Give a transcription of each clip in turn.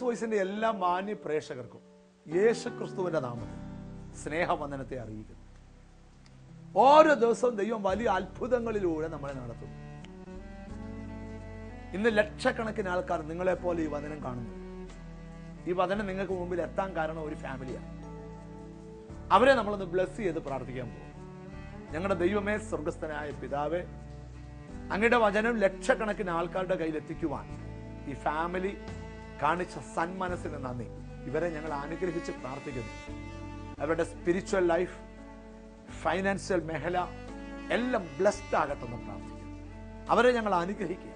Jesus വോയിസിന്റെ എല്ലാ മാന്യ പ്രേക്ഷകർക്കും യേശുക്രിസ്തുവിന്റെ നാമത്തിൽ സ്നേഹവന്ദനത്തെ അറിയിക്കുന്നു. ഓരോ ദിവസവും ദൈവം വലിയ അത്ഭുതങ്ങളിലൂടെ നമ്മളെ നടത്തുന്നു. ഇന്ന് ലക്ഷക്കണക്കിന് ആൾക്കാർ നിങ്ങളെ പോലെ ഈ വചനം കാണുന്നു. ഈ വചനം നിങ്ങൾക്ക് മുമ്പിൽ എത്താൻ കാരണം ഒരു ഫാമിലിയാണ്. അവരെ നമ്മളൊന്ന് ബ്ലസ് ചെയ്ത് പ്രാർത്ഥിക്കാൻ പോകും ഞങ്ങളുടെ ദൈവമേ സ്വർഗസ്ഥനായ പിതാവേ അങ്ങയുടെ വചനം ലക്ഷക്കണക്കിന് ആൾക്കാരുടെ കയ്യിൽ എത്തിക്കുവാൻ ഈ ഫാമിലി കാണിച്ച സന്മനസ്സിന് നന്ദി. ഇവരെ ഞങ്ങൾ അനുഗ്രഹിച്ച് പ്രാർത്ഥിക്കുന്നു. അവരുടെ സ്പിരിച്വൽ ലൈഫ് ഫൈനാൻഷ്യൽ മേഖല എല്ലാം ബ്ലെസ്ഡ് ആകട്ടെ എന്ന് പ്രാർത്ഥിക്കുന്നു. അവരെ ഞങ്ങൾ അനുഗ്രഹിക്കുക.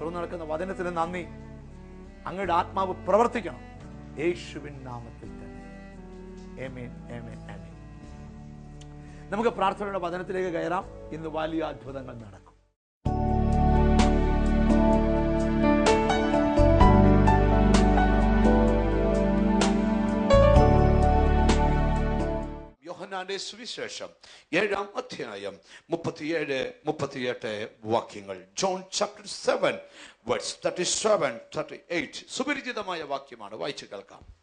തുറന്നു നടക്കുന്ന വചനത്തിന് നന്ദി. അങ്ങയുടെ ആത്മാവ് പ്രവർത്തിക്കണം. യേശുവിൻ നാമത്തിൽ തന്നെ. നമുക്ക് പ്രാർത്ഥനയുടെ വചനത്തിലേക്ക് കയറാം. ഇന്ന് വലിയ അത്ഭുതങ്ങൾ നടക്കും. യോഹന്നാന്റെ സുവിശേഷം ഏഴാം അധ്യായം മുപ്പത്തിയേഴ് മുപ്പത്തിയെട്ട് വാക്യങ്ങൾ. John chapter seven words thirty seven thirty eight സുപരിചിതമായ വാക്യമാണ്. വായിച്ചു കേൾക്കാം.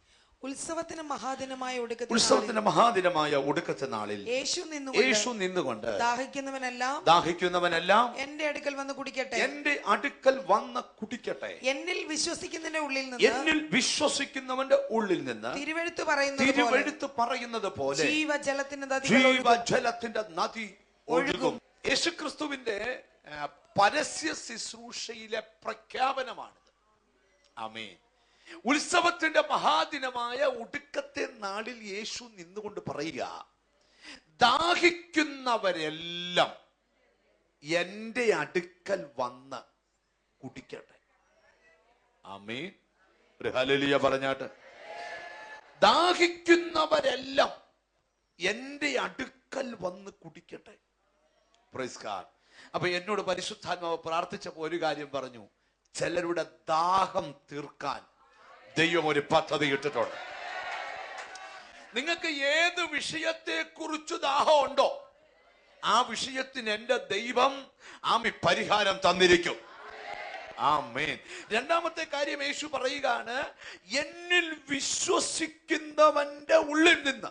ഉത്സവത്തിന് മഹാദിനമായ ഒടുക്കത്തെ ഉത്സവത്തിന്റെ മഹാദിനമായ ഒടുക്കത്തെ നാളിൽ യേശു യേശു നിന്നുകൊണ്ട് ദാഹിക്കുന്നവനെല്ലാം ദാഹിക്കുന്നവനെല്ലാം എന്റെ അടുക്കൽ വന്ന് കുടിക്കട്ടെ. എന്റെ അടുക്കൽ വന്ന് കുടിക്കട്ടെ. എന്നിൽ വിശ്വസിക്കുന്നതിന്റെ ഉള്ളിൽ നിന്ന് എന്നിൽ വിശ്വസിക്കുന്നവന്റെ ഉള്ളിൽ നിന്ന് തിരുവെഴുത്ത് പറയുന്നത് പോലെ തിരുവെഴുത്ത് പറയുന്നത് പോലെ ജീവജലത്തിന്റെ നദി. ജീവജലത്തിന്റെ നദി ഒഴുകും. യേശുക്രിസ്തുവിന്റെ പരസ്യ ശുശ്രൂഷയിലെ പ്രഖ്യാപനമാണിത്. ആമേൻ. ഉത്സവത്തിന്റെ മഹാദിനമായ ഒടുക്കത്തെ നാളിൽ യേശു നിന്നുകൊണ്ട് പറയുക ദാഹിക്കുന്നവരെല്ലാം എന്റെ അടുക്കൽ വന്ന് കുടിക്കട്ടെ. ആമേൻ. ഒരു ഹല്ലേലൂയ പറഞ്ഞാട്ട്. ദാഹിക്കുന്നവരെല്ലാം എന്റെ അടുക്കൽ വന്ന് കുടിക്കട്ടെ. പ്രസ്കാർ. അപ്പൊ എന്നോട് പരിശുദ്ധാത്മാവ് പ്രാർത്ഥിച്ചപ്പോ ഒരു കാര്യം പറഞ്ഞു ചിലരുടെ ദാഹം തീർക്കാൻ ദൈവം ഒരു പദ്ധതി ഇട്ടിട്ടുണ്ട്. നിങ്ങൾക്ക് ഏത് വിഷയത്തെ കുറിച്ച് ദാഹം ഉണ്ടോ ആ വിഷയത്തിന് എന്റെ ദൈവം ആമി പരിഹാരം തന്നിരിക്കും. ആ മേൻ രണ്ടാമത്തെ കാര്യം യേശു പറയുകയാണ് എന്നിൽ വിശ്വസിക്കുന്നവന്റെ ഉള്ളിൽ നിന്ന്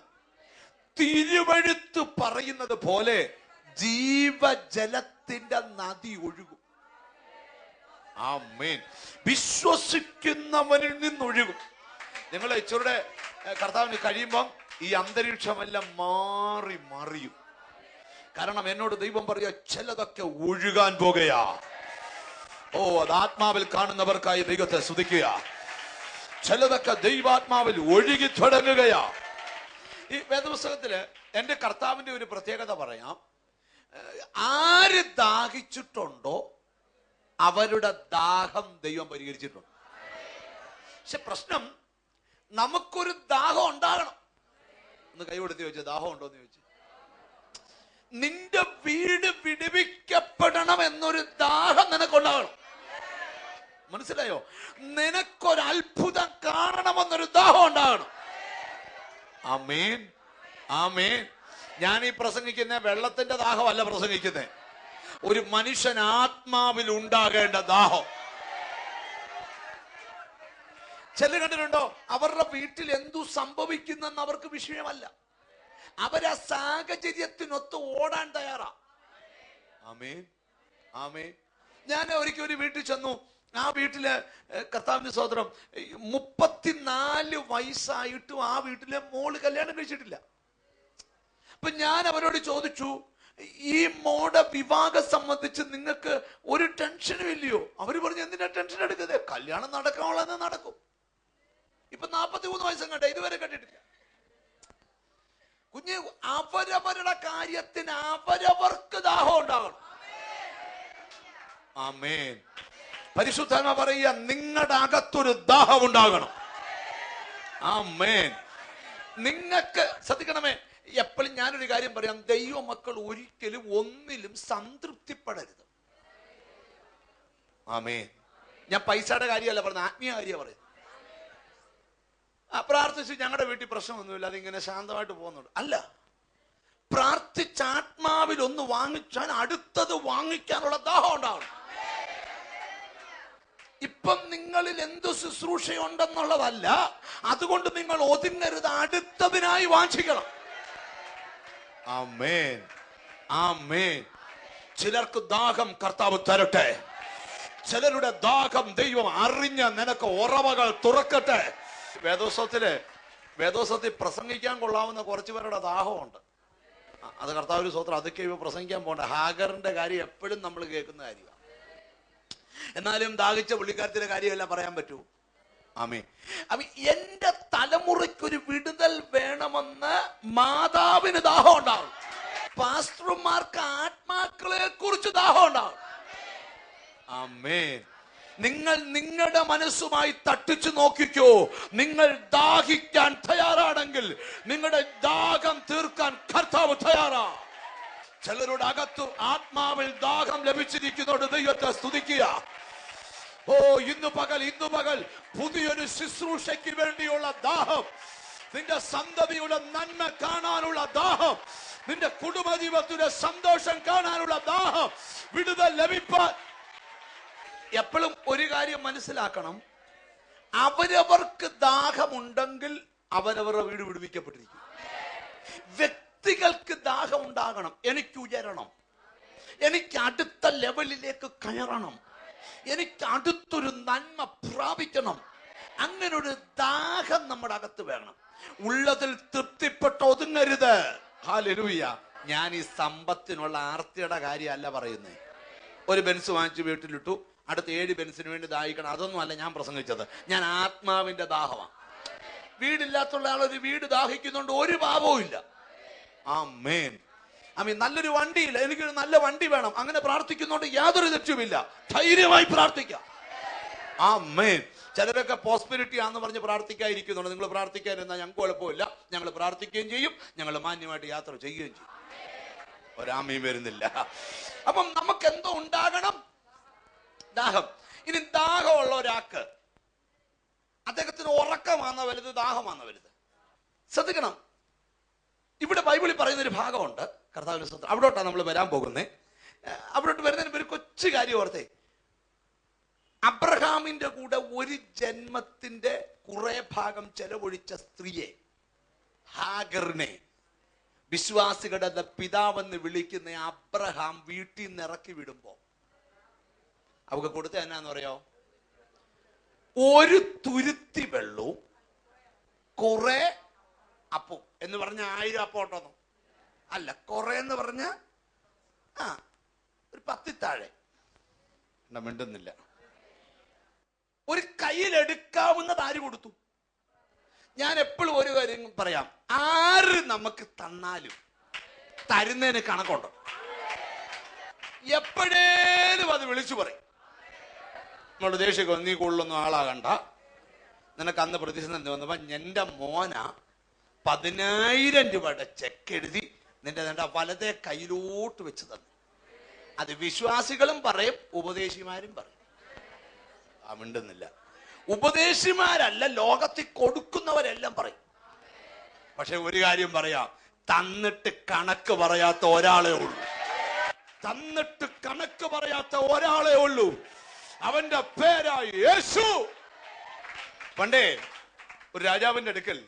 തിരുവഴുത്ത് പറയുന്നത് പോലെ ജീവജലത്തിന്റെ നദി ഒഴുകും. ആമേൻ. വിശ്വസിക്കുന്നവനിൽ നിന്നൊഴുകും. നിങ്ങൾ ഇച്ചൂടെ കർത്താവിന് കഴിയുമ്പം ഈ അന്തരീക്ഷമെല്ലാം മാറി മറിയും. കാരണം എന്നോട് ദൈവം പറയുക ചിലതൊക്കെ ഒഴുകാൻ പോകുകയാ. ഓ അത് ആത്മാവിൽ കാണുന്നവർക്കായി ദൈവത്തെ സ്തുതിക്കുക. ചിലതൊക്കെ ദൈവാത്മാവിൽ ഒഴുകി തുടങ്ങുകയാ. ഈ വേദപുസ്തകത്തിൽ എന്റെ കർത്താവിന്റെ ഒരു പ്രത്യേകത പറയാം. ആര് ദാഹിച്ചിട്ടുണ്ടോ അവരുടെ ദാഹം ദൈവം പരിഹരിച്ചിട്ടുണ്ട്. പക്ഷെ പ്രശ്നം നമുക്കൊരു ദാഹം ഉണ്ടാകണം. ഒന്ന് കൈകൊടുത്ത് ചോദിച്ചു ദാഹം ഉണ്ടോ എന്ന് ചോദിച്ചു. നിന്റെ വീട് വിടുവിക്കപ്പെടണം എന്നൊരു ദാഹം നിനക്കുണ്ടാകണം. മനസ്സിലായോ? നിനക്കൊരു അത്ഭുതം കാണണമെന്നൊരു ദാഹം ഉണ്ടാകണം. ആമേൻ. ആമേൻ. ഞാൻ ഈ പ്രസംഗിക്കുന്ന വെള്ളത്തിന്റെ ദാഹമല്ല പ്രസംഗിക്കുന്നത് ഒരു മനുഷ്യൻ ആത്മാവിൽ ഉണ്ടാകേണ്ട ദാഹം. ചില കണ്ടിട്ടുണ്ടോ? അവരുടെ വീട്ടിൽ എന്തു സംഭവിക്കുന്നെന്ന് അവർക്ക് വിഷയമല്ല. അവരാ സാഹചര്യത്തിനൊത്ത് ഓടാൻ തയ്യാറാ. ആമേ ആമേ ഞാൻ ഒരിക്കൽ ഒരു വീട്ടിൽ ചെന്നു. ആ വീട്ടിൽ കർത്താവിന്റെ സഹോദരം മുപ്പത്തിനാല് വയസ്സായിട്ടും ആ വീട്ടിലെ മോൾ കല്യാണം കഴിച്ചിട്ടില്ല. അപ്പൊ ഞാൻ അവരോട് ചോദിച്ചു ഈ മോഡ വിവാഹം സംബന്ധിച്ച് നിങ്ങൾക്ക് ഒരു ടെൻഷനും ഇല്ലയോ? അവർ പറഞ്ഞു എന്തിനാ ടെൻഷൻ എടുക്കുന്നത്? കല്യാണം നടക്കാനുള്ളത് നടക്കും. ഇപ്പൊ നാപ്പത്തി മൂന്ന് വയസ്സും കണ്ട ഇതുവരെ കണ്ടിട്ടില്ല കുഞ്ഞ് അവരവരുടെ കാര്യത്തിന് അവരവർക്ക് ദാഹം ഉണ്ടാകണം. ആമേൻ. പരിശുദ്ധന പറയുക നിങ്ങളുടെ അകത്തൊരു ദാഹം ഉണ്ടാകണം. ആമേൻ. നിങ്ങൾക്ക് ശ്രദ്ധിക്കണമേ എപ്പോഴും ഞാനൊരു കാര്യം പറയാം. ദൈവ മക്കൾ ഒരിക്കലും ഒന്നിലും സംതൃപ്തിപ്പെടരുത്. ആമേ ഞാൻ പൈസയുടെ കാര്യമല്ല പറഞ്ഞത് ആത്മീയ കാര്യമാണ് പറയുന്നത്. പ്രാർത്ഥിച്ച് ഞങ്ങളുടെ വീട്ടിൽ പ്രശ്നമൊന്നുമില്ല അതിങ്ങനെ ശാന്തമായിട്ട് പോകുന്നുണ്ട് അല്ല പ്രാർത്ഥിച്ച ആത്മാവിൽ ഒന്ന് വാങ്ങിച്ചാൽ അടുത്തത് വാങ്ങിക്കാനുള്ള ദാഹം ഉണ്ടാവണം. ഇപ്പം നിങ്ങളിൽ എന്തു ശുശ്രൂഷയുണ്ടെന്നുള്ളതല്ല അതുകൊണ്ട് നിങ്ങൾ ഒതുങ്ങരുത് അടുത്തതിനായി വാഞ്ചിക്കണം. ആമേൻ. ആമേൻ. ചിലർക്ക് ദാഹം കർത്താവ് തരട്ടെ. ചിലരുടെ ദാഹം ദൈവം അറിഞ്ഞ നിനക്ക് ഉറവകൾ തുറക്കട്ടെ. വേദോത്സവത്തിൽ വേദോത്സവത്തിൽ പ്രസംഗിക്കാൻ കൊള്ളാവുന്ന കുറച്ചു പേരുടെ ദാഹമുണ്ട്. അത് കർത്താവ് ഒരു സ്വത്രം അതൊക്കെ ഇവ പ്രസംഗിക്കാൻ പോകണ്ട. ഹാഗറിന്റെ കാര്യം എപ്പോഴും നമ്മൾ കേൾക്കുന്ന കാര്യമാണ്. എന്നാലും ദാഹിച്ച പുള്ളിക്കാരത്തിന്റെ കാര്യമല്ല പറയാൻ പറ്റൂ ആമേ അപ്പൊ എന്റെ തലമുറയ്ക്കൊരു വിടുതൽ വേണമെന്ന് മാതാവിന് ദാഹം ഉണ്ടാവും. പാസ്റ്റർമാർക്ക് ആത്മാക്കളെ കുറിച്ച് ദാഹം ഉണ്ടാവും. ആമേൻ. നിങ്ങൾ നിങ്ങളുടെ മനസ്സുമായി തട്ടിച്ചു നോക്കിക്കോ. നിങ്ങൾ ദാഹിക്കാൻ തയ്യാറാണെങ്കിൽ നിങ്ങളുടെ ദാഹം തീർക്കാൻ കർത്താവ് തയ്യാറാ. ചിലരുടെ അകത്ത് ആത്മാവിൽ ദാഹം ലഭിച്ചിരിക്കുന്നോട് ദൈവത്തെ സ്തുതിക്കുക. ഓ ഇന്ന് പകൽ ഇന്ന് പകൽ പുതിയൊരു ശുശ്രൂഷയ്ക്ക് വേണ്ടിയുള്ള ദാഹം. നിന്റെ സന്തതിയുടെ നന്മ കാണാനുള്ള ദാഹം. നിന്റെ കുടുംബജീവിതത്തിന്റെ സന്തോഷം കാണാനുള്ള ദാഹം. വിടുതൽ ലഭിപ്പാൻ. എപ്പോഴും ഒരു കാര്യം മനസ്സിലാക്കണം. അവരവർക്ക് ദാഹമുണ്ടെങ്കിൽ അവരവരുടെ വീട് വിടുവിക്കപ്പെട്ടിരിക്കും. വ്യക്തികൾക്ക് ദാഹം ഉണ്ടാകണം എനിക്ക് ഉയരണം. എനിക്ക് അടുത്ത ലെവലിലേക്ക് കയറണം. എനിക്ക് അടുത്തൊരു നന്മ പ്രാപിക്കണം. അങ്ങനെ ഒരു ദാഹം നമ്മുടെ അകത്ത് വേണം. ഉള്ളതിൽ തൃപ്തിപ്പെട്ട് ഒതുങ്ങരുത്. ഹാലൂയ ഞാൻ ഈ സമ്പത്തിനുള്ള ആർത്തിയുടെ കാര്യമല്ല പറയുന്നത് ഒരു ബെൻസ് വാങ്ങിച്ച് വീട്ടിലിട്ടു. അടുത്ത ഏഴ് ബെൻസിന് വേണ്ടി ദാഹിക്കണം. അതൊന്നും അല്ല ഞാൻ പ്രസംഗിച്ചത്. ഞാൻ ആത്മാവിന്റെ ദാഹമാണ് വീടില്ലാത്തുള്ള ആൾ ഒരു വീട് ദാഹിക്കുന്നുണ്ട്. ഒരു പാപവും ഇല്ല ആ മേൻ മീൻ നല്ലൊരു വണ്ടിയില്ല. എനിക്കൊരു നല്ല വണ്ടി വേണം. അങ്ങനെ പ്രാർത്ഥിക്കുന്നോണ്ട് യാതൊരു ലക്ഷ്യമില്ല ധൈര്യമായി പ്രാർത്ഥിക്കാം. ആ മേൻ ചിലരൊക്കെ പോസ്പിരിറ്റി ആന്ന് പറഞ്ഞ് പ്രാർത്ഥിക്കാതിരിക്കുന്നുണ്ട്. നിങ്ങൾ പ്രാർത്ഥിക്കാതിരുന്നാൽ ഞങ്ങൾക്ക് കുഴപ്പമില്ല. ഞങ്ങൾ പ്രാർത്ഥിക്കുകയും ചെയ്യും. ഞങ്ങൾ മാന്യമായിട്ട് യാത്ര ചെയ്യുകയും ചെയ്യും. ഒരാമയും വരുന്നില്ല. അപ്പം നമുക്ക് എന്തോ ഉണ്ടാകണം? ദാഹം. ഇനി ദാഹമുള്ള ഒരാൾക്ക് അദ്ദേഹത്തിന് ഉറക്കമാന്ന വലുത് ദാഹമാന്ന വലുത്? ശ്രദ്ധിക്കണം. ഇവിടെ ബൈബിളിൽ പറയുന്ന ഒരു ഭാഗമുണ്ട്. കർത്താവിന്റെ സ്വന്തം അവിടോട്ടാണ് നമ്മൾ വരാൻ പോകുന്നത് അവിടോട്ട് വരുന്നതിന് ഒരു കൊച്ചു കാര്യം ഓർത്തേ. അബ്രഹാമിന്റെ കൂടെ ഒരു ജന്മത്തിന്റെ കുറേ ഭാഗം ചെലവൊഴിച്ച സ്ത്രീയെ ഹാഗറിനെ വിശ്വാസികളുടെ പിതാവെന്ന് വിളിക്കുന്ന അബ്രഹാം വീട്ടിൽ നിന്ന് ഇറക്കി വിടുമ്പോ അവക്ക് കൊടുത്ത എന്നാന്ന് പറയോ ഒരു തുരുത്തി വെള്ളവും കുറെ അപ്പം. എന്ന് പറഞ്ഞ ആയിരം അപ്പം ഉണ്ടോന്നു? അല്ല കുറെ എന്ന് പറഞ്ഞ ആ ഒരു പത്തിത്താഴെ താഴെ. മിണ്ടുന്നില്ല. ഒരു കയ്യിലെടുക്കാവുന്നത് ആര് കൊടുത്തു. ഞാൻ എപ്പോഴും ഒരു കാര്യം പറയാം. ആര് നമുക്ക് തന്നാലും തരുന്നതിന് കണക്കുണ്ട്. എപ്പോഴേലും അത് വിളിച്ചു പറയും. നമ്മുടെ ദേഷ്യമൊക്കെ നീ കൂടുതലൊന്നും ആളാകണ്ട. നിനക്ക് അന്ന് പ്രതിസന്ധി വന്നപ്പോ എന്റെ മോന പതിനായിരം രൂപയുടെ ചെക്ക് എഴുതി നിന്റെ നിന്റെ വലതേ കയ്യിലോട്ട് വെച്ച് തന്നു. അത് വിശ്വാസികളും പറയും ഉപദേശിമാരും പറയും. ആ മിണ്ടുന്നില്ല. ഉപദേശിമാരല്ല ലോകത്തിൽ കൊടുക്കുന്നവരെല്ലാം പറയും. പക്ഷെ ഒരു കാര്യം പറയാം തന്നിട്ട് കണക്ക് പറയാത്ത ഒരാളേ ഉള്ളൂ. തന്നിട്ട് കണക്ക് പറയാത്ത ഒരാളേ ഉള്ളൂ. അവന്റെ പേരായി യേശു. പണ്ടേ ഒരു രാജാവിന്റെ അടുക്കൽ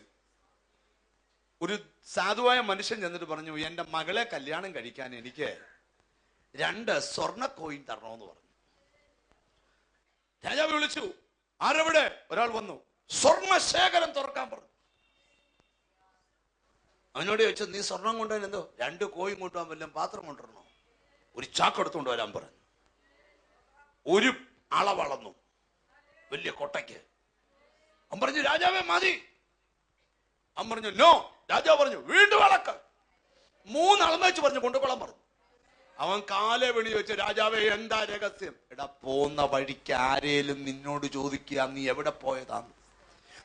ഒരു സാധുവായ മനുഷ്യൻ ചെന്നിട്ട് പറഞ്ഞു എന്റെ മകളെ കല്യാണം കഴിക്കാൻ എനിക്ക് രണ്ട് സ്വർണ കോയിൻ തരണമെന്ന് പറഞ്ഞു. രാജാവ് വിളിച്ചു ആരവിടെ? ഒരാൾ വന്നു സ്വർണശേഖരം തുറക്കാൻ പറഞ്ഞു. അവനോട് ചോദിച്ചു നീ സ്വർണം കൊണ്ടുവരാൻ എന്തോ? രണ്ട് കോയിൻ കൊണ്ടുപോകാൻ വല്ലതും പാത്രം കൊണ്ടുവരണോ? ഒരു ചാക്കെടുത്തുകൊണ്ട് വരാൻ പറഞ്ഞു. ഒരു അളവളന്നു വലിയ കൊട്ടയ്ക്ക്. അവൻ പറഞ്ഞു രാജാവേ മതി. അവൻ പറഞ്ഞു നോ രാജാവ് പറഞ്ഞു വീണ്ടും അളക്ക്. മൂന്ന് വെച്ച് പറഞ്ഞു കൊണ്ടുകൊള്ളാൻ പറഞ്ഞു. അവൻ കാലെ വിളി വെച്ച് രാജാവെ എന്താ രഹസ്യം? എടാ പോന്ന വഴിക്ക് ആരേലും നിന്നോട് ചോദിക്കുക നീ എവിടെ പോയതാന്ന്?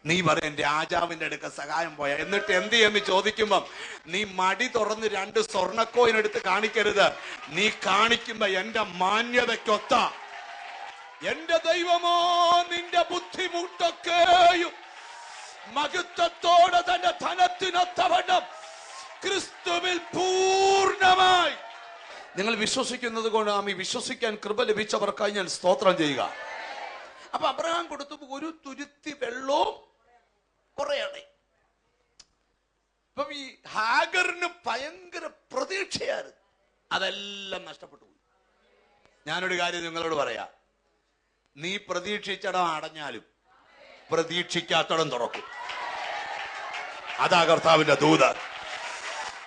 നീ പറയും രാജാവിന്റെ അടുക്ക സഹായം പോയ. എന്നിട്ട് എന്ത് എന്ന് ചോദിക്കുമ്പം നീ മടി തുറന്ന് രണ്ട് സ്വർണക്കോയിനെടുത്ത് കാണിക്കരുത്. നീ കാണിക്കുമ്പോ എന്റെ മാന്യതയ്ക്കൊത്ത. എന്റെ ദൈവമോ നിന്റെ ബുദ്ധിമുട്ടൊക്കെയും മഹത്വത്തോടെ തന്റെ ധനത്തിനൊത്തവണ്ണം ക്രിസ്തുവിൽ പൂർണമായി. നിങ്ങൾ വിശ്വസിക്കുന്നത് കൊണ്ട് ആമി വിശ്വസിക്കാൻ കൃപ ലഭിച്ചവർക്കായി ഞാൻ സ്തോത്രം ചെയ്യുക. അപ്പൊ അബ്രഹാം കൊടുത്തു ഒരു തുരുത്തി വെള്ളവും കുറയാണ്. അപ്പം ഈ ഹാഗറിന് ഭയങ്കര പ്രതീക്ഷയായിരുന്നു. അതെല്ലാം നഷ്ടപ്പെട്ടു ഞാനൊരു കാര്യം നിങ്ങളോട് പറയാ. നീ പ്രതീക്ഷിച്ചടം അടഞ്ഞാലും പ്രതീക്ഷിക്കാത്തടം തുറക്കും. അതാ കർത്താവിന്റെ ദൂത്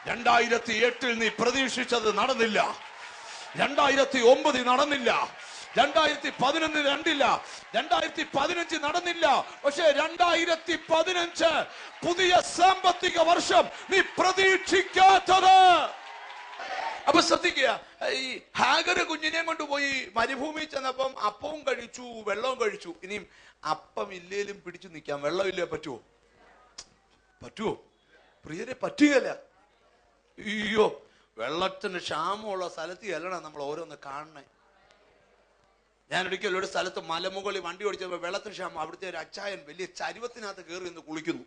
രണ്ടായിരത്തി എട്ടിൽ നീ പ്രതീക്ഷിച്ചത് നടന്നില്ല. രണ്ടായിരത്തി ഒമ്പതിൽ നടന്നില്ല. രണ്ടായിരത്തി പതിനൊന്ന് രണ്ടില്ല. രണ്ടായിരത്തി പതിനഞ്ച് നടന്നില്ല. പക്ഷെ രണ്ടായിരത്തി പതിനഞ്ച് പുതിയ സാമ്പത്തിക വർഷം നീ പ്രതീക്ഷിക്കാത്തത്. അപ്പൊ ശ്രദ്ധിക്കുക ഈ ഹാഗര കുഞ്ഞിനെ കൊണ്ടുപോയി മരുഭൂമി ചെന്നപ്പം അപ്പവും കഴിച്ചു വെള്ളവും കഴിച്ചു. ഇനിയും അപ്പം ഇല്ലേലും പിടിച്ചു നിൽക്കാം. വെള്ളമില്ലേ പറ്റുമോ പറ്റുമോ പ്രിയരെ പറ്റുകയല്ല. അയ്യോ വെള്ളത്തിന് ക്ഷാമമുള്ള സ്ഥലത്ത് ചെല്ലണം നമ്മൾ ഓരോന്ന് കാണണേ ഞാൻ ഒരിക്കലും ഒരു സ്ഥലത്ത് മലമുകളിൽ വണ്ടി ഓടിച്ചപ്പോൾ വെള്ളത്തിന് ക്ഷാമം. അവിടുത്തെ ഒരു അച്ചായൻ വലിയ ചരുവത്തിനകത്ത് കയറി നിന്ന് കുളിക്കുന്നു.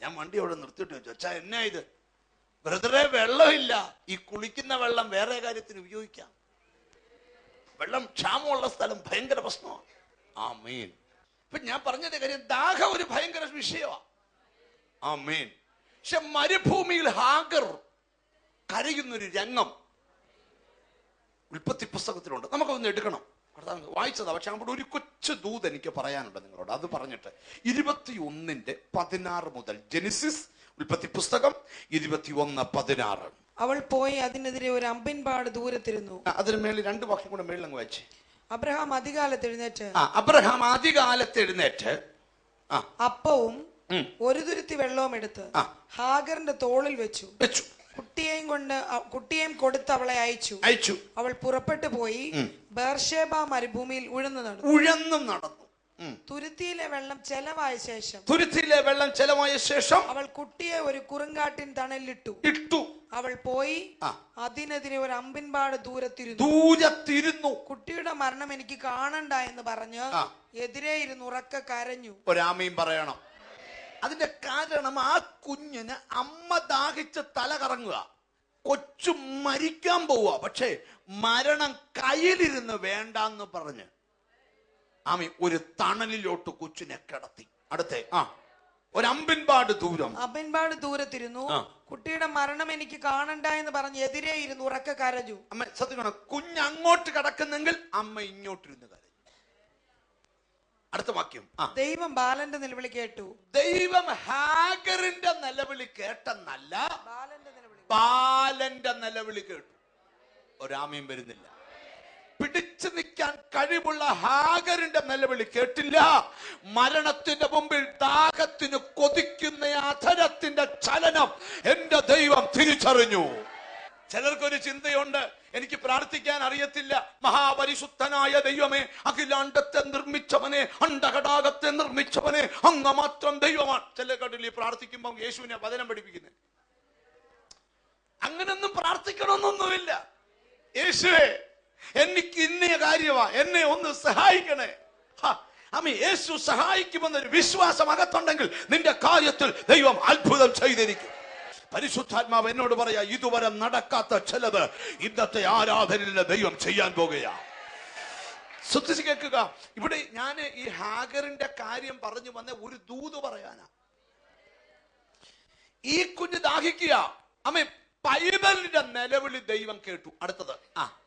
ഞാൻ വണ്ടി അവിടെ നിർത്തിയിട്ട് വെച്ചു അച്ഛാ എന്നാ ഇത്? ബ്രദറെ വെള്ളമില്ല. ഈ കുളിക്കുന്ന വെള്ളം വേറെ കാര്യത്തിന് ഉപയോഗിക്കാം. വെള്ളം ക്ഷാമമുള്ള സ്ഥലം ഭയങ്കര പ്രശ്നമാണ്. ആ മീൻ ഇപ്പൊ ഞാൻ പറഞ്ഞതിന്റെ കാര്യം ദാഹം ഒരു ഭയങ്കര വിഷയമാണ് ആ മീൻ പക്ഷെ മരുഭൂമിയിൽ ഹാഗർ കരയുന്നൊരു രംഗം ഉൽപ്പത്തി പുസ്തകത്തിലുണ്ട്. നമുക്കൊന്ന് എടുക്കണം. കർത്താവ് വായിച്ചതാ. പക്ഷെ അവിടെ ഒരു കൊച്ചു ദൂത് എനിക്ക് പറയാനുണ്ട് നിങ്ങളോട്. അത് പറഞ്ഞിട്ട് ഇരുപത്തി ഒന്നിന്റെ പതിനാറ് മുതൽ ജെനിസിസ് ഉൽപ്പത്തി പുസ്തകം ഇരുപത്തി ഒന്ന് പതിനാറ്. അവൾ പോയി അതിനെതിരെ ഒരു അമ്പിൻപാട് ദൂരത്തിരുന്നു. അതിന് മേളിൽ രണ്ട് വാക്യം കൂടെ മേളിൽ അങ്ങ് വെച്ച് അബ്രഹാം അധികാലത്ത് എഴുന്നേറ്റ്. ആ അബ്രഹാം ആദ്യകാലത്ത് എഴുന്നേറ്റ്. ആ. അപ്പവും ഒരു തുരുത്തി വെള്ളവും എടുത്ത് ഹാഗറിന്റെ തോളിൽ വെച്ചു. വെച്ചു. കുട്ടിയെയും കൊണ്ട് കുട്ടിയെയും കൊടുത്ത് അവളെ അയച്ചു. അയച്ചു. അവൾ പുറപ്പെട്ടു പോയി ബേർഷേബ മരുഭൂമിയിൽ ഉഴന്നു നടന്നു. ഉഴന്നും നടന്നു. തുരുത്തിയിലെ വെള്ളം ചെലവായ ശേഷം തുരുത്തിയിലെ വെള്ളം ചെലവായ ശേഷം അവൾ കുട്ടിയെ ഒരു കുറുങ്കാട്ടിൻ തണലിട്ടു. ഇട്ടു. അവൾ പോയി. അതിനെതിരെ ഒരു അമ്പിൻപാട് ദൂരത്തിരുന്നു. ദൂരത്തിരുന്നു. കുട്ടിയുടെ മരണം എനിക്ക് കാണണ്ട എന്ന് പറഞ്ഞ് എതിരെ ഇരുന്ന് ഉറക്ക കരഞ്ഞു. ഒരാമയും പറയണം. അതിന്റെ കാരണം ആ കുഞ്ഞിന് അമ്മ ദാഹിച്ച് തല കറങ്ങുക. കൊച്ചു മരിക്കാൻ പോവുക. പക്ഷേ മരണം കയ്യിലിരുന്ന് വേണ്ടാന്ന് പറഞ്ഞ്. ആമി ഒരു തണലിലോട്ട് കൊച്ചിനെ കിടത്തി. അടുത്തേ ആ. ഒരു അമ്പിൻപാട് ദൂരം. അമ്പിൻപാട് ദൂരത്തിരുന്നു. കുട്ടിയുടെ മരണം എനിക്ക് കാണണ്ട എന്ന് പറഞ്ഞ് എതിരെ ഇരുന്ന് ഉറക്ക കരഞ്ഞു. അമ്മ സത്യം കുഞ്ഞ് അങ്ങോട്ട് കിടക്കുന്നെങ്കിൽ അമ്മ ഇങ്ങോട്ടിരുന്ന് കരഞ്ഞു അടുത്ത വാക്യം. ദൈവം ബാലന്റെ നിലവിളി കേട്ടു. ദൈവം ഹാഗറിന്റെ നിലവിളി കേട്ടെന്നല്ല ബാലന്റെ നിലവിളി ബാലന്റെ നിലവിളി കേട്ടു. ഒരാമയും വരുന്നില്ല. പിടിച്ചു നിൽക്കാൻ കഴിവുള്ള ഹാഗറിന്റെ നിലവിളി കേട്ടില്ല. മരണത്തിന്റെ മുമ്പിൽ ദാഹത്തിന് കൊതിക്കുന്ന അധരത്തിന്റെ ചലനം എന്റെ ദൈവം തിരിച്ചറിഞ്ഞു. ചിലർക്കൊരു ചിന്തയുണ്ട് എനിക്ക് പ്രാർത്ഥിക്കാൻ അറിയത്തില്ല. മഹാപരിശുദ്ധനായ ദൈവമേ അഖിലാണ്ടത്തെ നിർമ്മിച്ചവനെ അണ്ടകടാകത്തെ നിർമ്മിച്ചവനെ അങ്ങ് മാത്രം ദൈവമാണ്. ചില കണ്ടില്ലേ പ്രാർത്ഥിക്കുമ്പോൾ യേശുവിനെ വചനം പഠിപ്പിക്കുന്നത് അങ്ങനൊന്നും പ്രാർത്ഥിക്കണമെന്നൊന്നുമില്ല. യേശുവേ എനിക്ക് ഇന്ന കാര്യമാ എന്നെ ഒന്ന് സഹായിക്കണേ. അമ്മ യേശു സഹായിക്കുമെന്നൊരു വിശ്വാസം അകത്തുണ്ടെങ്കിൽ നിന്റെ കാര്യത്തിൽ ദൈവം അത്ഭുതം ചെയ്തിരിക്കും. പരിശുദ്ധാത്മാവ് എന്നോട് പറയാ ഇതുവരെ നടക്കാത്ത ചിലത് ഇന്നത്തെ ആരാധനയിലെ ദൈവം ചെയ്യാൻ പോകുകയാ. ശ്രദ്ധിച്ച് കേൾക്കുക ഇവിടെ ഞാൻ ഈ ഹാഗറിന്റെ കാര്യം പറഞ്ഞു വന്ന ഒരു ദൂത് പറയാനാ. ഈ കുഞ്ഞ് ദാഹിക്കുക. അമ്മ ബൈബലിന്റെ നിലവിളി ദൈവം കേട്ടു. അടുത്തത് ആ.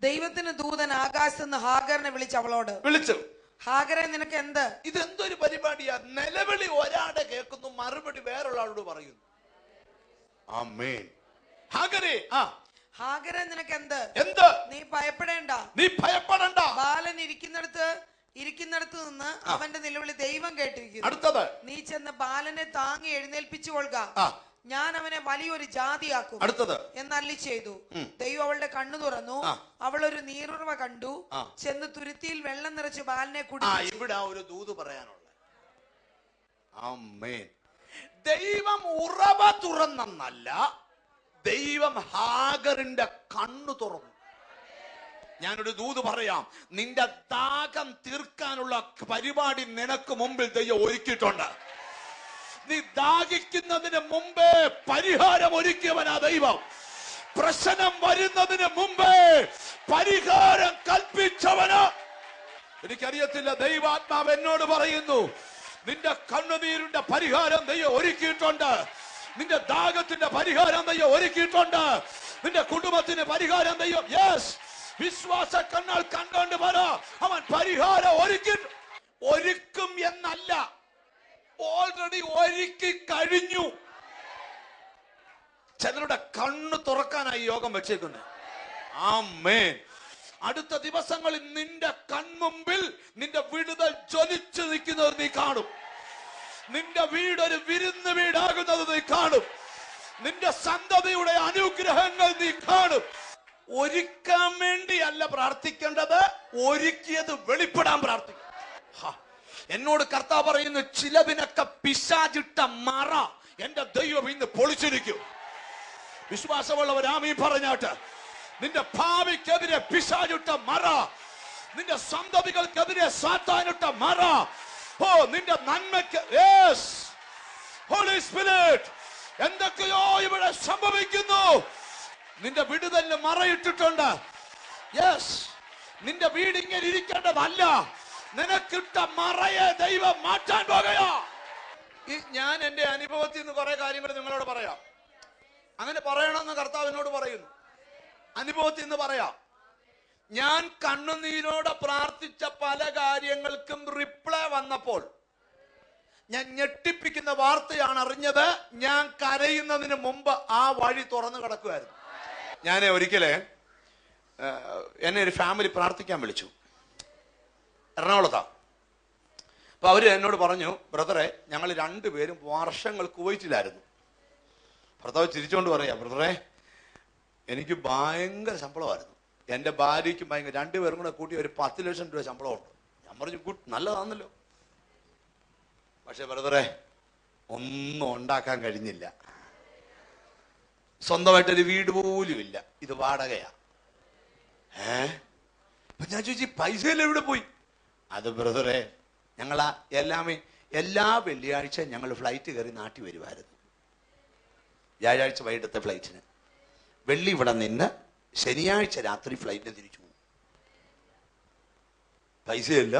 ദൈവത്തിന് ദൂതൻ ആകാശത്ത് നിന്ന് ഹാഗറിനെ വിളിച്ചു അവളോട് വിളിച്ചു. ഹാഗറെ നിനക്ക് എന്ത്? ഇതെന്തൊരു പരിപാടിയാ? നിലവിളി ഒരാടെ കേൾക്കുന്നു മറുപടി വേറൊരാളോട് ആളോട് പറയുന്നു. ആമേൻ. ഹാഗരെ ആ. ഹാഗറെ നിനക്ക് എന്ത്? എന്ത്? നീ ഭയപ്പെടേണ്ട. നീ ഭയപ്പെടണ്ട. ബാലൻ ഇരിക്കുന്നിടത്ത് ഇരിക്കുന്നിടത്ത് നിന്ന് അവന്റെ നിലവിളി ദൈവം കേട്ടിരിക്കുന്നു. അടുത്തത്. നീ ചെന്ന് ബാലനെ താങ്ങി എഴുന്നേൽപ്പിച്ചു കൊള്ളുക. ഞാൻ അവനെ വലിയൊരു ജാതിയാക്കും അടുത്തത്? എന്നല്ലി ചെയ്തു. ദൈവം അവളുടെ കണ്ണു തുറന്നു. അവൾ ഒരു നീറുറവ കണ്ടു. ചെന്ന് തുരുത്തിയിൽ വെള്ളം നിറച്ച് ബാലിനെ കുടി ഇവിടെ ആ ഒരു ദൂത് പറയാനുള്ള ദൈവം ഉറവ തുറന്നല്ല ദൈവം ഹാഗറിന്റെ കണ്ണു തുറന്നു. ഞാനൊരു ദൂത് പറയാം നിന്റെ ദാഹം തീർക്കാനുള്ള പരിപാടി നിനക്ക് മുമ്പിൽ ദൈവം ഒരുക്കിയിട്ടുണ്ട്. നീ ദാഹിക്കുന്നതിന് മുമ്പേ പരിഹാരം ഒരുക്കിയവനാ ദൈവം. പ്രശ്നം വരുന്നതിന് മുമ്പേ പരിഹാരം കൽപ്പിച്ചവന്. എനിക്കറിയത്തില്ല ദൈവാത്മാവ് എന്നോട് പറയുന്നു നിന്റെ കണ്ണുനീരിന്റെ പരിഹാരം ദൈവം ഒരുക്കിയിട്ടുണ്ട്. നിന്റെ ദാഹത്തിന്റെ പരിഹാരം ദൈവം ഒരുക്കിയിട്ടുണ്ട്. നിന്റെ കുടുംബത്തിന് പരിഹാരം ദൈവം യെസ് വിശ്വാസ കണ്ണാൽ കണ്ടോണ്ട് പറ. അവൻ പരിഹാരം ഒരുക്കി ഒരുക്കും എന്നല്ല. ഓൾറെഡി ഒരുക്കി കഴിഞ്ഞു ചിലരുടെ കണ്ണ് തുറക്കാനായി യോഗം വെച്ചേക്കുന്നത് മേൻ അടുത്ത ദിവസങ്ങളിൽ നിന്റെ കൺമുമ്പിൽ നിന്റെ വിടുതൽ ജ്വലിച്ചു നിൽക്കുന്നത് നീ കാണും. നിന്റെ വീട് ഒരു വിരുന്ന് വീടാകുന്നത് നീ കാണും. നിന്റെ സന്തതിയുടെ അനുഗ്രഹങ്ങൾ നീ കാണും. ഒരുക്കാൻ വേണ്ടിയല്ല പ്രാർത്ഥിക്കേണ്ടത് ഒരുക്കിയത് വെളിപ്പെടാൻ പ്രാർത്ഥിക്കും. എന്നോട് കർത്താവ് പറയുന്നു ചിലവിനൊക്കെ പിശാചിട്ട മറ എന്റെ ദൈവം ഇന്ന് പൊളിച്ചിരിക്കും. വിശ്വാസമുള്ളവർ ആമീ പറഞ്ഞാട്ട് നിന്റെ ഭാവിക്കെതിരെ പിശാചിട്ട മറ നിന്റെ സന്തതികൾക്കെതിരെ സാത്താനിട്ട മറ ഓ നിന്റെ നന്മയ്ക്ക് ഹോളി സ്പിരിറ്റ് എന്തൊക്കെയോ ഇവിടെ സംഭവിക്കുന്നു. നിന്റെ വിടുതലിന് മറയിട്ടിട്ടുണ്ട്. യെസ് നിന്റെ വീട് ഇങ്ങനെ ഇരിക്കേണ്ടതല്ല. നിനക്കിട്ട മറയെ ദൈവം മാറ്റാൻ പോകുകയാ. ഈ ഞാൻ എന്റെ അനുഭവത്തിൽ നിന്ന് കുറെ കാര്യങ്ങൾ നിങ്ങളോട് പറയാം. അങ്ങനെ പറയണമെന്ന് കർത്താവിനോട് പറയുന്നു. അനുഭവത്തിൽ നിന്ന് പറയാം. ഞാൻ കണ്ണുനീരോടെ പ്രാർത്ഥിച്ച പല കാര്യങ്ങൾക്കും റിപ്ലൈ വന്നപ്പോൾ ഞാൻ ഞെട്ടിപ്പിക്കുന്ന വാർത്തയാണ് അറിഞ്ഞത്. ഞാൻ കരയുന്നതിന് മുമ്പ് ആ വഴി തുറന്നു കിടക്കുമായിരുന്നു ഞാൻ ഒരിക്കലേ എന്നെ ഒരു ഫാമിലി പ്രാർത്ഥിക്കാൻ വിളിച്ചു. എറണാകുളത്താ. അപ്പൊ അവർ എന്നോട് പറഞ്ഞു ബ്രദറെ ഞങ്ങൾ രണ്ടുപേരും വർഷങ്ങൾ കുവൈറ്റിലായിരുന്നു. ഭർത്താവ് ചിരിച്ചുകൊണ്ട് പറയാ ബ്രദറെ എനിക്ക് ഭയങ്കര ശമ്പളമായിരുന്നു. എന്റെ ഭാര്യയ്ക്കും ഭയങ്കര രണ്ടുപേരും കൂടെ കൂട്ടി ഒരു പത്ത് ലക്ഷം രൂപ ശമ്പളമുണ്ട്. ഞാൻ പറഞ്ഞു ഗുഡ് നല്ലതാണല്ലോ പക്ഷെ ബ്രദറെ ഒന്നും ഉണ്ടാക്കാൻ കഴിഞ്ഞില്ല. സ്വന്തമായിട്ടൊരു വീട് പോലും ഇല്ല. ഇത് വാടകയാ. ഏ? ഞാൻ ചോദിച്ചു പൈസയിൽ എവിടെ പോയി? അത് ബ്രദറെ ഞങ്ങൾ എല്ലാമേ എല്ലാ വെള്ളിയാഴ്ച ഞങ്ങൾ ഫ്ലൈറ്റ് കയറി നാട്ടിൽ വരുമായിരുന്നു വ്യാഴാഴ്ച വൈകിട്ടത്തെ ഫ്ലൈറ്റിന് വെള്ളി ഇവിടെ നിന്ന് ശനിയാഴ്ച രാത്രി ഫ്ലൈറ്റിന് തിരിച്ചു പോകും. പൈസയില്ല.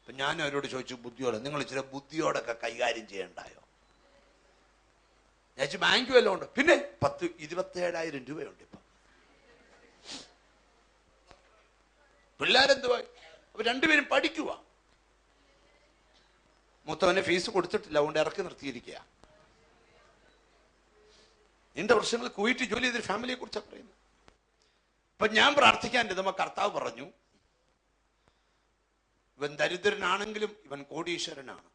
അപ്പം ഞാൻ അവരോട് ചോദിച്ചു ബുദ്ധിയോടെ നിങ്ങൾ ഇച്ചിരി ബുദ്ധിയോടൊക്കെ കൈകാര്യം ചെയ്യണ്ടായോ? ഞാൻ ബാങ്ക് വല്ലതും ഉണ്ട്. പിന്നെ പത്ത് ഇരുപത്തേഴായിരം രൂപയുണ്ട് ഇപ്പൊ. പിള്ളേരെന്തുവായി? അപ്പൊ രണ്ടുപേരും പഠിക്കുക മൂത്തവന് ഫീസ് കൊടുത്തിട്ടില്ല അതുകൊണ്ട് ഇറക്കി നിർത്തിയിരിക്കുക എന്റെ വർഷങ്ങൾ കുവൈറ്റ് ജോലി ചെയ്തൊരു ഫാമിലിയെ കുറിച്ചാണ് പറയുന്നത്. അപ്പൊ ഞാൻ പ്രാർത്ഥിക്കാൻ ഇരുന്നപ്പോ കർത്താവ് പറഞ്ഞു. ഇവൻ ദരിദ്രനാണെങ്കിലും ഇവൻ കോടീശ്വരനാണ്.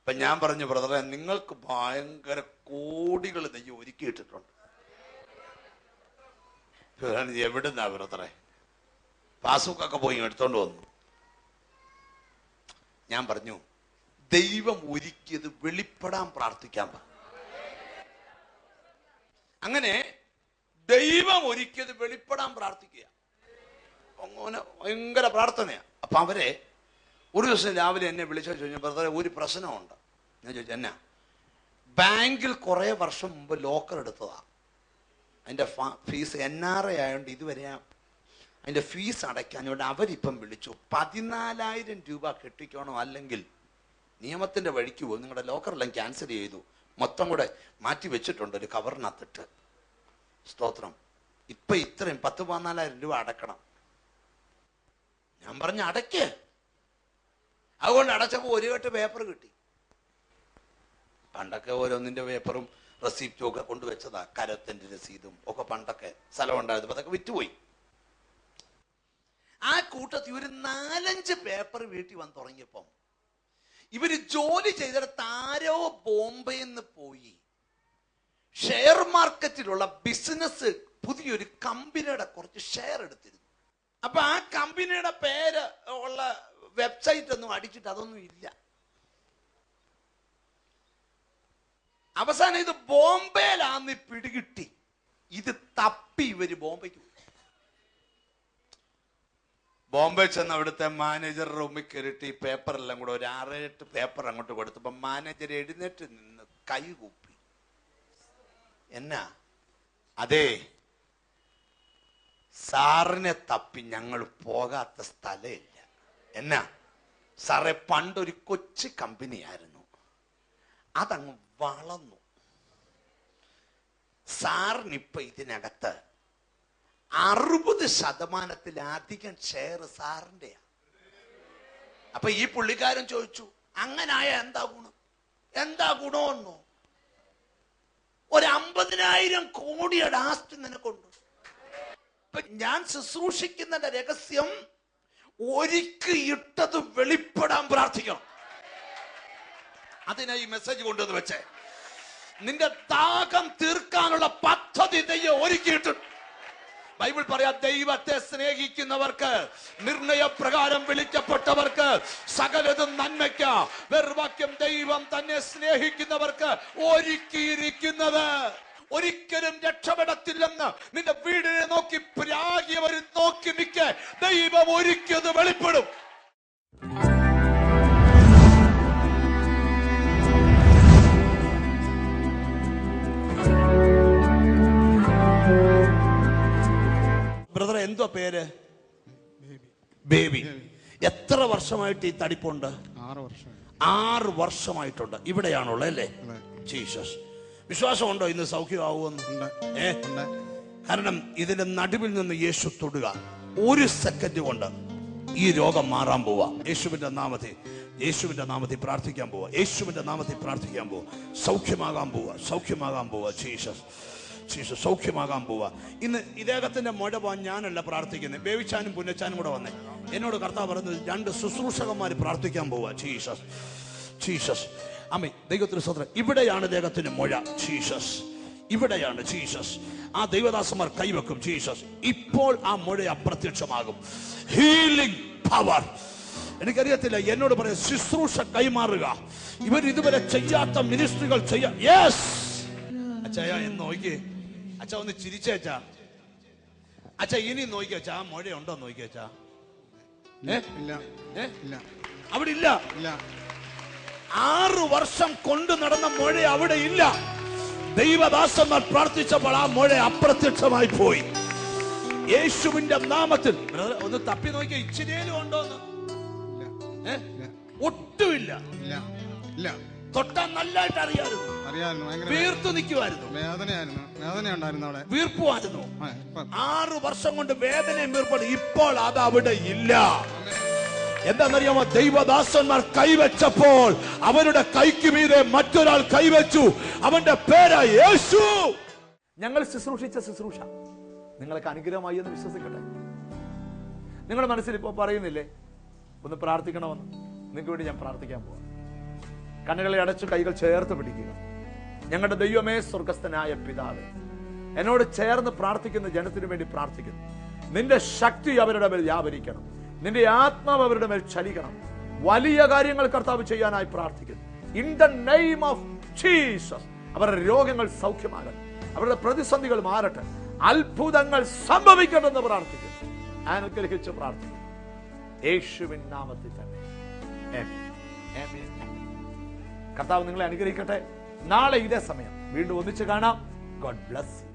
അപ്പൊ ഞാൻ പറഞ്ഞു ബ്രദറെ നിങ്ങൾക്ക് ഭയങ്കര കോടികൾ ദൈവം ഒരുക്കിയിട്ടിട്ടുണ്ട്. എവിടുന്നാ ബ്രദറെ? പാസ്ബുക്കൊക്കെ പോയി എടുത്തോണ്ട് വന്നു. ഞാൻ പറഞ്ഞു ദൈവം ഒരുക്കിയത് വെളിപ്പെടാൻ പ്രാർത്ഥിക്കാൻ പറഞ്ഞു അങ്ങനെ ദൈവം ഒരുക്കിയത് വെളിപ്പെടാൻ പ്രാർത്ഥിക്കുക. അങ്ങനെ ഭയങ്കര പ്രാർത്ഥനയാണ് അപ്പൊ അവരെ ഒരു ദിവസം രാവിലെ എന്നെ വിളിച്ചു ചോദിച്ചു ബ്രദറെ ഒരു പ്രശ്നമുണ്ട്. ഞാൻ ചോദിച്ചു എന്നാ? ബാങ്കിൽ കുറേ വർഷം മുമ്പ് ലോക്കർ എടുത്തതാണ് അതിന്റെ ഫീസ് എൻ ആർ ഐ ആയതുകൊണ്ട് ഇതുവരെ ആ- ഫീസ് ഇവിടെ അവരിപ്പം വിളിച്ചു. പതിനാലായിരം രൂപ കെട്ടിക്കണോ അല്ലെങ്കിൽ നിയമത്തിന്റെ വഴിക്ക് പോകും നിങ്ങളുടെ ലോക്കറെല്ലാം ക്യാൻസൽ ചെയ്തു. മൊത്തം കൂടെ മാറ്റി വെച്ചിട്ടുണ്ട് ഒരു കവറിനകത്തിട്ട്. സ്തോത്രം. ഇപ്പം ഇത്രയും പത്ത് പതിനാലായിരം രൂപ അടക്കണം. ഞാൻ പറഞ്ഞ അടയ്ക്ക്. അതുകൊണ്ട് അടച്ചപ്പോൾ ഒരു കെട്ട് പേപ്പർ കിട്ടി. പണ്ടൊക്കെ ഓരോന്നിന്റെ പേപ്പറും റെസിപ്റ്റും ഒക്കെ കൊണ്ടുവച്ചതാ. കരത്തിന്റെ രസീതും ഒക്കെ പണ്ടൊക്കെ സ്ഥലം ഉണ്ടായത് അതൊക്കെ വിറ്റുപോയി. ആ കൂട്ടത്തിൽ ഒരു നാലഞ്ച് പേപ്പർ വീട്ടിൽ വന്ന് തുടങ്ങിയപ്പം ഇവർ ജോലി ചെയ്തിടത്ത് ആരോ ബോംബെന്ന് പോയി. ഷെയർ മാർക്കറ്റിലുള്ള ബിസിനസ് പുതിയൊരു കമ്പനിയുടെ കുറച്ച് ഷെയർ എടുത്തിരുന്നു. അപ്പൊ ആ കമ്പനിയുടെ പേര് ഉള്ള വെബ്സൈറ്റ് ഒന്നും അടിച്ചിട്ട് അതൊന്നും ഇല്ല. അവസാനം ഇത് ബോംബെയിലാന്ന് പിടികിട്ടി. ഇത് തപ്പി ഇവർ ബോംബെക്ക് ബോംബെ ചെന്ന് അവിടുത്തെ മാനേജർ റൂമിൽ കയറിയിട്ട് ഈ പേപ്പറെല്ലാം കൂടെ ഒരു ആറേട്ട് പേപ്പർ അങ്ങോട്ട് കൊടുത്തപ്പോൾ മാനേജർ എഴുന്നേറ്റ് നിന്ന് കൈ കൂപ്പി. എന്നാ? അതെ സാറിനെ തപ്പി ഞങ്ങൾ പോകാത്ത സ്ഥലമില്ല. എന്നാ? സാറെ പണ്ടൊരു കൊച്ചു കമ്പനിയായിരുന്നു. അതങ്ങ് വളർന്നു. സാറിനിപ്പോ ഇതിനകത്ത് അറുപത് ശതമാനത്തിലധികം ഷെയർ സാറിന്റെയാ. അപ്പൊ ഈ പുള്ളിക്കാരൻ ചോദിച്ചു അങ്ങനായ എന്താ ഗുണം? എന്താ ഗുണമെന്നോ? ഒരു അമ്പതിനായിരം കോടിയുടെ ആസ്തി നിനക്കുണ്ട്. ഞാൻ ശുശ്രൂഷിക്കുന്നതിന്റെ രഹസ്യം ഒരിക്ക ഇട്ടത് വെളിപ്പെടാൻ പ്രാർത്ഥിക്കണം. അതിനാ ഈ മെസ്സേജ് കൊണ്ടുവന്ന് വെച്ചേ. നിന്റെ ദാഹം തീർക്കാനുള്ള പദ്ധതി ദൈവം ഒരുക്കിയിട്ടുണ്ട്. ബൈബിൾ പറയാ ദൈവത്തെ സ്നേഹിക്കുന്നവർക്ക് നിർണയപ്രകാരം വിളിക്കപ്പെട്ടവർക്ക് സകലതും നന്മയ്ക്ക. വെറുവാക്യം ദൈവം തന്നെ സ്നേഹിക്കുന്നവർക്ക് ഒരുക്കിയിരിക്കുന്നത്. ഒരിക്കലും രക്ഷപ്പെടത്തില്ലെന്ന് നിന്റെ വീടിനെ നോക്കി പ്രാഗിയവരും നോക്കി മിക്ക ദൈവം ഒരുക്കിയത് വെളിപ്പെടും. എന്തോ പേര്? ബേബി. എത്ര വർഷമായിട്ട് ഈ തടിപ്പുണ്ട്? ആറ് ആറ് വർഷമായിട്ടുണ്ട്. ഇവിടെയാണുള്ളത് അല്ലേ. ജീസസ്. വിശ്വാസമുണ്ടോ ഇന്ന് സൗഖ്യമാവുമെന്ന്. ഏ? കാരണം ഇതിന്റെ നടുവിൽ നിന്ന് യേശു തൊടുക. ഒരു സെക്കൻഡ് കൊണ്ട് ഈ രോഗം മാറാൻ പോവാ. യേശുവിന്റെ നാമത്തിൽ യേശുവിന്റെ നാമത്തിൽ പ്രാർത്ഥിക്കാൻ പോവാ. യേശുവിന്റെ നാമത്തിൽ പ്രാർത്ഥിക്കാൻ പോവാ. സൗഖ്യമാകാൻ പോവാ. സൗഖ്യമാകാൻ പോവാ ജീസസ്. ജീസസ് സൗഖ്യമാകാൻ പോവാ ഇന്ന് ഇദ്ദേഹത്തിന്റെ മുഴ പോവാൻ ഞാനല്ല പ്രാർത്ഥിക്കുന്നത്. ബേവിച്ചാനും പുന്നച്ചാനും കൂടെ വന്നേ. എന്നോട് കർത്താവ് പറയുന്നത് രണ്ട് ശുശ്രൂഷകന്മാർ പ്രാർത്ഥിക്കാൻ പോവാ ജീസസ് ജീസസ്. അമ്മേ ദൈവത്തിന് സ്വത്ര ഇവിടെയാണ് ഇദ്ദേഹത്തിന് മുഴ. ജീസസ്. ഇവിടെയാണ് ജീസസ്. ആ ദൈവദാസന്മാർ കൈവെക്കും. ജീസസ്. ഇപ്പോൾ ആ മുഴ അപ്രത്യക്ഷമാകും. ഹീലിംഗ് പവർ എനിക്കറിയത്തില്ല എന്നോട് പറയാം ശുശ്രൂഷ കൈമാറുക. ഇവർ ഇതുവരെ ചെയ്യാത്ത മിനിസ്ട്രികൾ ചെയ്യാം. യെസ് അച്ഛായ എന്ന് നോക്കി അച്ഛ ഒന്ന് ചിരിച്ചേച്ച അച്ഛാ. ഇനി നോക്കിയച്ച ആ മഴ ഉണ്ടോ നോക്കിയച്ച അവിടെ ഇല്ല? ആറു വർഷം കൊണ്ട് നടന്ന മഴ അവിടെ ഇല്ല. ദൈവദാസന്മാർ പ്രാർത്ഥിച്ചപ്പോൾ ആ മഴ അപ്രത്യക്ഷമായി പോയി. യേശുവിന്റെ നാമത്തിൽ. ഒന്ന് തപ്പി നോക്കിയ ഇച്ചിരിയേലും ഉണ്ടോന്ന് ഒട്ടുമില്ല. ഇല്ല ഇല്ല. തൊട്ടാൻ നല്ലതായിട്ട് അറിയാമായിരുന്നു. വീർത്തു നിൽക്കുമായിരുന്നു വേദനയായിരുന്നു വേദന ഉണ്ടായിരുന്നു അവിടെ വീർപ്പുമായിരുന്നു ആറ് വർഷം കൊണ്ട് വേദനയും വീർപ്പാണ് ഇപ്പോൾ അത് അവിടെ ഇല്ല. എന്താണെന്നറിയാമോ? ദൈവദാസന്മാർ കൈവച്ചപ്പോൾ അവരുടെ കൈക്ക് മീതെ മറ്റൊരാൾ കൈവച്ചു. അവന്റെ പേര് യേശു. ഞങ്ങൾ ശുശ്രൂഷിച്ച ശുശ്രൂഷ. നിങ്ങൾക്ക് അനുഗ്രഹമായി എന്ന് വിശ്വസിക്കട്ടെ. നിങ്ങളുടെ മനസ്സിൽ ഇപ്പോൾ പറയുന്നില്ലേ? ഒന്ന് പ്രാർത്ഥിക്കണമെന്ന്. നിങ്ങൾക്ക് വേണ്ടി ഞാൻ പ്രാർത്ഥിക്കാൻ പോവാം. കണ്ണുകളെ അടച്ച് കൈകൾ ചേർത്ത് പിടിക്കുക. ഞങ്ങളുടെ ദൈവമേ സ്വർഗസ്ഥനായ പിതാവ് എന്നോട് ചേർന്ന് പ്രാർത്ഥിക്കുന്ന ജനത്തിനു വേണ്ടി പ്രാർത്ഥിക്കുന്നു. നിന്റെ ശക്തി അവരുടെ മേൽ വ്യാപരിക്കണം. നിന്റെ ആത്മാവ് അവരുടെ മേൽ ചലിക്കണം. വലിയ കാര്യങ്ങൾ കർത്താവ് ചെയ്യാനായി പ്രാർത്ഥിക്കുന്നു. In the name of Jesus അവരുടെ രോഗങ്ങൾ സൗഖ്യമാകട്ടെ. അവരുടെ പ്രതിസന്ധികൾ മാറട്ടെ. അത്ഭുതങ്ങൾ സംഭവിക്കണമെന്ന് പ്രാർത്ഥിക്കുന്നു. അനുഗ്രഹിച്ച് പ്രാർത്ഥിക്കുന്നു. യേശുവിൻ നാമത്തിൽ തന്നെ. കർത്താവ് നിങ്ങളെ അനുഗ്രഹിക്കട്ടെ. നാളെ ഇതേ സമയം. വീണ്ടും ഒന്നിച്ച് കാണാം. God bless